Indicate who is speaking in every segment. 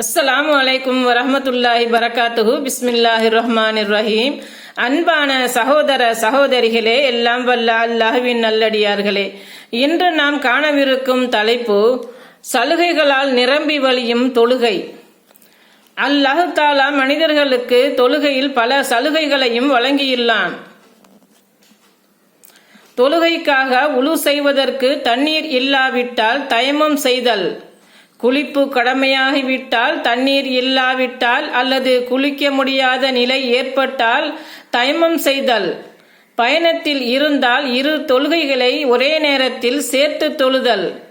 Speaker 1: அஸ்ஸலாமு அலைக்கும் வரமத்துல்லாஹி பரகாத்துஹு. பிஸ்மில்லாஹி ரஹ்மான் ரஹீம் அன்பான சகோதர சகோதரிகளே எல்லாம் வல்ல அல்லாஹுவின் நல்லடியார்களே. இன்று நாம் காணவிருக்கும் தலைப்பு சலுகைகளால் நிரம்பி வழியும் தொழுகை. அல்லாஹு தாலா மனிதர்களுக்கு தொழுகையில் பல சலுகைகளையும் வழங்கியுள்ளான். தொழுகைக்காக உழு செய்வதற்கு தண்ணீர் இல்லாவிட்டால் தயமம் செய்தல். குளிப்பு கடமையாகிவிட்டால் தண்ணீர் இல்லாவிட்டால் அல்லது குளிக்க முடியாத நிலை ஏற்பட்டால் தயமம் செய்தல். பயணத்தில் இருந்தால் இரு தொழுகைகளை ஒரே நேரத்தில் சேர்த்து தொழுதல்.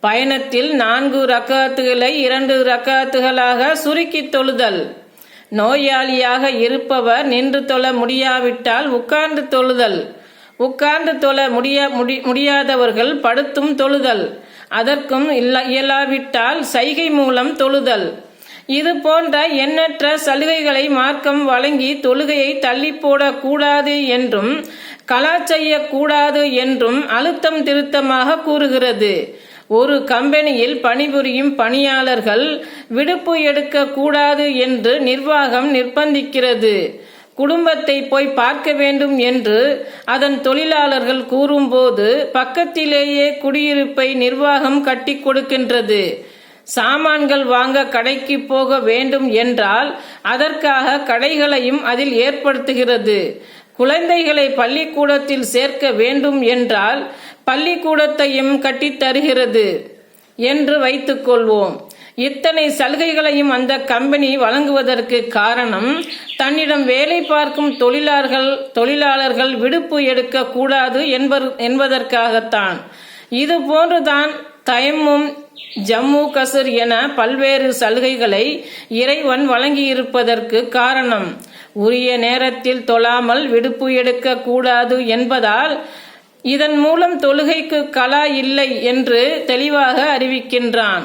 Speaker 1: பயணத்தில் நான்கு ரக்காத்துகளை இரண்டு ரக்காத்துகளாக சுருக்கி தொழுதல். நோயாளியாக இருப்பவர் நின்று தொழ முடியாவிட்டால் உட்கார்ந்து தொழுதல். உட்கார்ந்து தொழ முடிய முடியாதவர்கள் படுத்தும் தொழுதல். அதற்கும் இல்ல இயலாவிட்டால் சைகை மூலம் தொழுதல். இது போன்ற எண்ணற்ற சலுகைகளை மார்க்கம் வழங்கி தொழுகையை தள்ளி போடக்கூடாது என்றும் கலா செய்யக்கூடாது என்றும் அழுத்தம் திருத்தமாக கூறுகிறது. ஒரு கம்பெனியில் பணிபுரியும் பணியாளர்கள் விடுப்பு எடுக்க கூடாது என்று நிர்வாகம் நிர்பந்திக்கிறது. குடும்பத்தை போய் பார்க்க வேண்டும் என்று அதன் தொழிலாளர்கள் கூறும்போது பக்கத்திலேயே குடியிருப்பை நிர்வாகம் கட்டி கொடுக்கின்றது. சாமான்கள் வாங்க கடைக்கு போக வேண்டும் என்றால் அதற்காக கடைகளையும் அதில் ஏற்படுத்துகிறது. குழந்தைகளை பள்ளிக்கூடத்தில் சேர்க்க வேண்டும் என்றால் பள்ளிக்கூடத்தையும் கட்டித் தருகிறது என்று வைத்துக்கொள்வோம் இத்தனை சலுகைகளையும் அந்த கம்பெனி வழங்குவதற்கு காரணம் தன்னிடம் வேலை பார்க்கும் தொழிலாளர்கள் தொழிலாளர்கள் விடுப்பு எடுக்க கூடாது என்பதற்காகத்தான். இது போன்றுதான் தயமும் ஜம்மு கசர் என பல்வேறு சலுகைகளை இறைவன் வழங்கியிருப்பதற்கு காரணம். உரிய நேரத்தில் தொழாமல் விடுப்பு எடுக்க கூடாது என்பதால் இதன் மூலம் தொழுகைக்கு கலா இல்லை என்று தெளிவாக அறிவிக்கின்றான்.